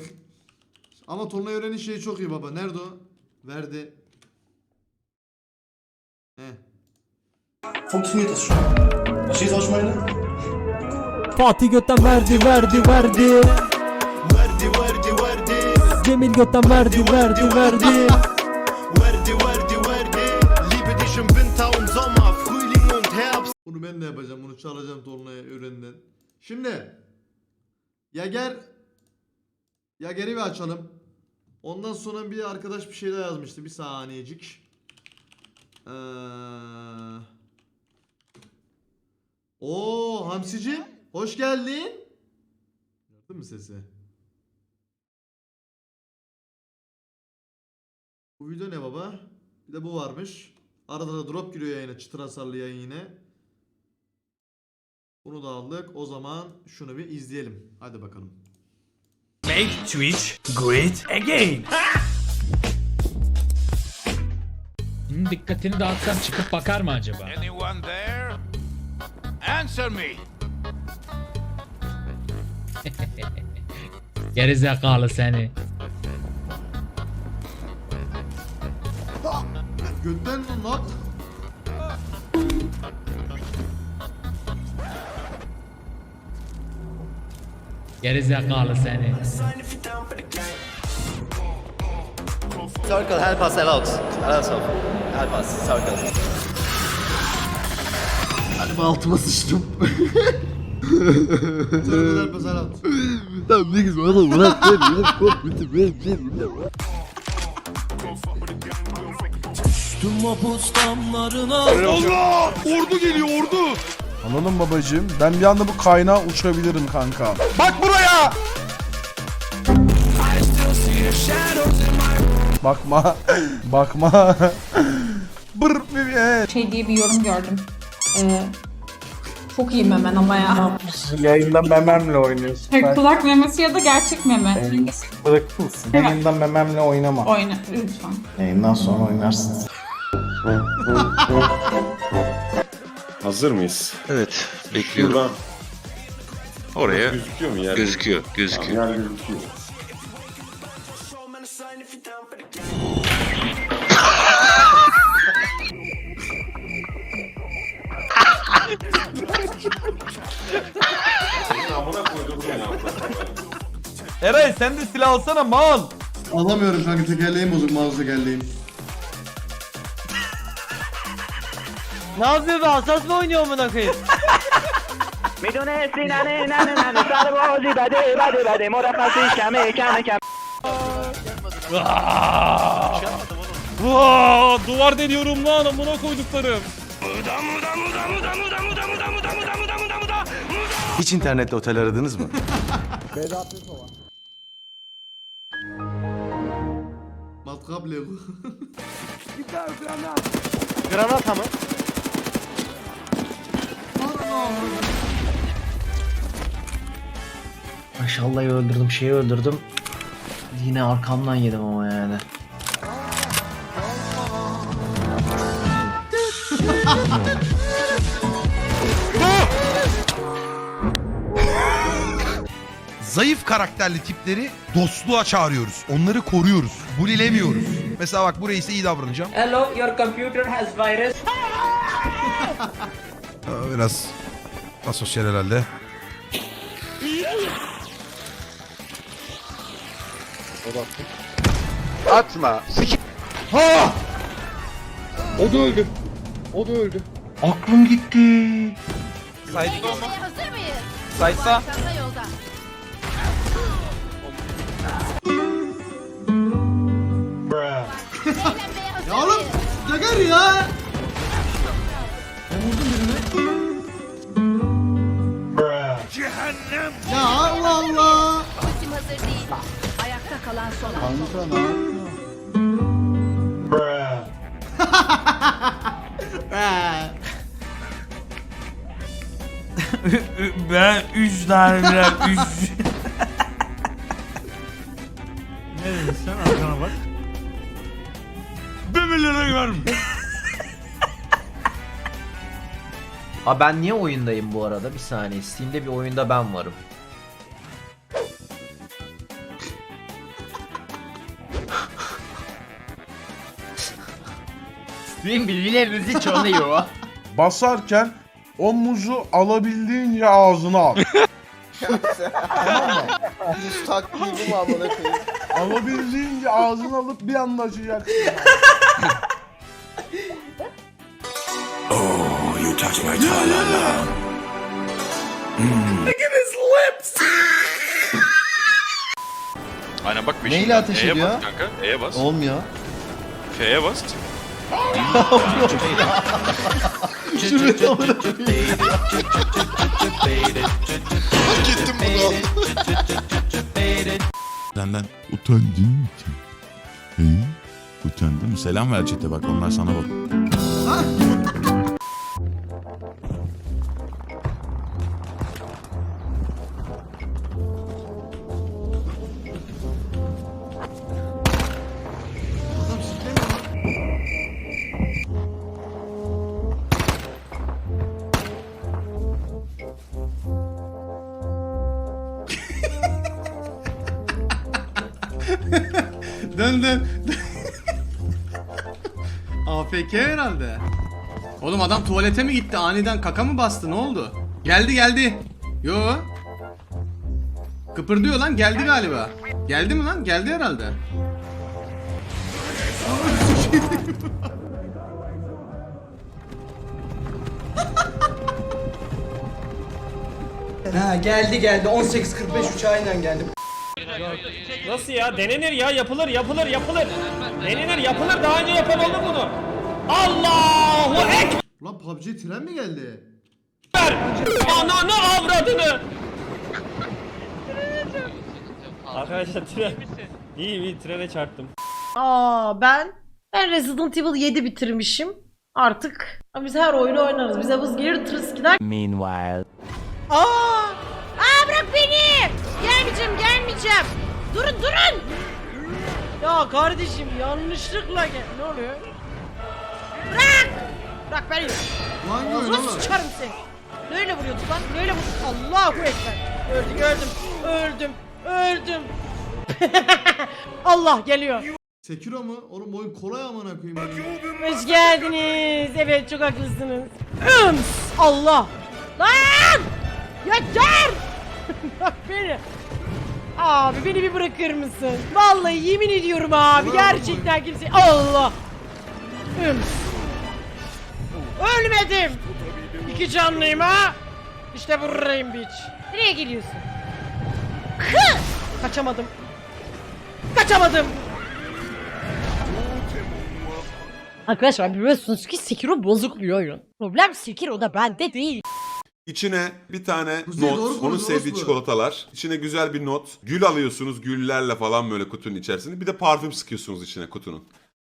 bak. Ama Tolunay öğrenin şeyi çok iyi baba. Nerede o? Verdi. He. Funktioniert das schon? Verstehst du, was ich meine? Fatih götten verdi verdi verdi Verdi, verdi, verdi. Cemil götten verdi verdi verdi Verdi, verdi, verdi. Liebe dich im Winter und Sommer, Frühling und Herbst. Bunu ben de yapacağım. Bunu çalacağım Tolunay'a öğrenden. Şimdi. Yager. Yager'i bir açalım. Ondan sonra bir arkadaş bir şey daha yazmıştı. Bir saniyecik. Ee... Oo Hamsici. Hoş geldin. Gördün mü sesi? Bu video ne baba? Bir de bu varmış. Arada da drop giriyor yayına. Çıtır hasarlı yayın yine. Bunu da aldık. O zaman şunu bir izleyelim. Hadi bakalım. Make Twitch great again. Bunun dikkatini dağıtsam çıkıp bakar mı acaba? Anyone there? Answer me. Geri zekalı seni. Götten lan. Geri zekalı seni. Circle, help us out. Also, help us, circle. Hadi altıma sıçtım. Tövbeler pazar Allah! Ordu geliyor ordu. Anladım babacığım. Ben bir anda bu kaynağa uçabilirim kanka. Bak buraya! Bakma. Bakma. Bır bir şey diye bir yorum gördüm. Ee, çok iyi memen ama ya. Yayında mememle oynuyorsun. Ben Kulak memesi ya da gerçek meme. bırakılsın. Yayında mememle oynama. Oyna lütfen. Yayından sonra oynarsın. Hazır mıyız? Evet, bekliyorum. Şuradan Oraya gözüküyor mu yer? gözüküyor, Tamam, gözüküyor. yer gözüküyor. Amına koydum ya. Eray sen de silah alsana mal. Alamıyorum kanka tekerleğim bozuk mouse tekerleğim. Ne yapıyor be asas mı oynuyor amına koyayım? Vaa, duvar deniyorum lan amına koyduklarım. Hiç internette otel aradınız mı? Matkap Lego. Granata mı? Maşallah öldürdüm, şeyi öldürdüm. Yine arkamdan yedim ama yani. Zayıf karakterli tipleri dostluğa çağırıyoruz. Onları koruyoruz. Bulilemiyoruz. Mesela bak buraya ise iyi davranacağım. Hello, your computer has virus. Biraz asosyal herhalde. Atma. Ha! O da öldü. O da öldü. Aklım gitti. Hazır mıyız? Saysa. Çanta kalan son. Kanka ne ben 3 tane biraz 3. ne dedin sen arkana bak. Birbirlerine görüm. Aa ben niye oyundayım bu arada? Bir saniye. Steam'de bir oyunda ben varım. Birbirlerinizi çalıyor. Basarken o muzu alabildiğince ağzına al. Muz taktiği bu mu amına koyayım? Alabildiğince ağzına alıp bir anda açacaksın. Aynen bak Neyle ateş E'ye ediyor? bas kanka. E'ye bas. Olmuyor. F'ye bas. Şuraya amına koyayım. Senden utandın için. He? Utandın mı? Selam ver çete bak onlar sana bak. Dön dön. AFK herhalde. Oğlum adam tuvalete mi gitti? Aniden kaka mı bastı? Ne oldu? Geldi geldi. Yo. Kıpırdıyor lan geldi galiba. Geldi mi lan? Geldi herhalde. Ha geldi geldi 18.45 uçağıyla geldi. Nasıl ya? Denenir ya yapılır yapılır yapılır. Denenir yapılır daha önce yapan oldu bunu. Allahu Ekber. Ulan PUBG tren mi geldi? Ananı avradını. Arkadaşlar tren. İyi iyi trene çarptım. Aa ben ben Resident Evil 7 bitirmişim. Artık biz her oyunu oynarız. Bize vız gelir tırıs gider. Meanwhile. Aa! Aa bırak beni! Gelmeyeceğim, gelmeyeceğim. Durun, durun! Ya kardeşim yanlışlıkla gel. Ne oluyor? Bırak! Bırak beni. Lan Ağzına oğlum. sıçarım seni. Neyle vuruyorduk lan? Neyle vurduk? Allahu Ekber. Öldüm, öldüm, öldüm, öldüm. Allah geliyor. Sekiro mu? Oğlum oyun kolay amına koyayım. Hoş geldiniz. Evet çok haklısınız. Üms! Allah! Lan! Yeter! Beni. Abi beni bir bırakır mısın? Vallahi yemin ediyorum abi gerçekten kimse... Allah! Üms! Ölmedim! İki canlıyım ha! İşte buradayım biç. Nereye geliyorsun? Kaçamadım. Kaçamadım. Arkadaşlar biliyorsunuz ki Sekiro bozuk bir oyun. Problem Sekiro'da bende değil. İçine bir tane Kuzey, not, onun konuş, sevdiği çikolatalar. İçine güzel bir not. Gül alıyorsunuz güllerle falan böyle kutunun içerisinde. Bir de parfüm sıkıyorsunuz içine kutunun.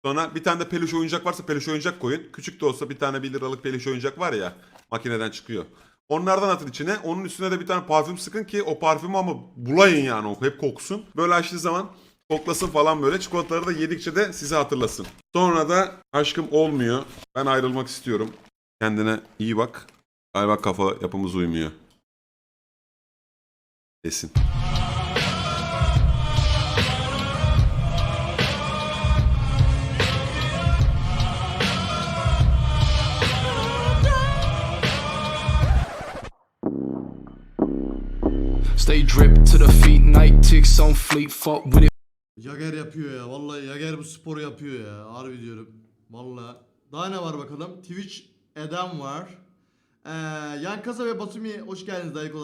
Sonra bir tane de peluş oyuncak varsa peluş oyuncak koyun. Küçük de olsa bir tane 1 liralık peluş oyuncak var ya makineden çıkıyor. Onlardan atın içine. Onun üstüne de bir tane parfüm sıkın ki o parfümü ama bulayın yani o hep koksun. Böyle açtığı zaman koklasın falan böyle. Çikolataları da yedikçe de sizi hatırlasın. Sonra da aşkım olmuyor. Ben ayrılmak istiyorum. Kendine iyi bak. Galiba kafa yapımız uymuyor. Kesin. Stay drip to the feet, night ticks on fleet, fuck with it. Yager yapıyor ya. Vallahi Yager bu sporu yapıyor ya. Harbi diyorum. Vallahi. Daha ne var bakalım? Twitch Eden var. Ee, Yan Kasa ve Batumi hoş geldiniz dayık olarak.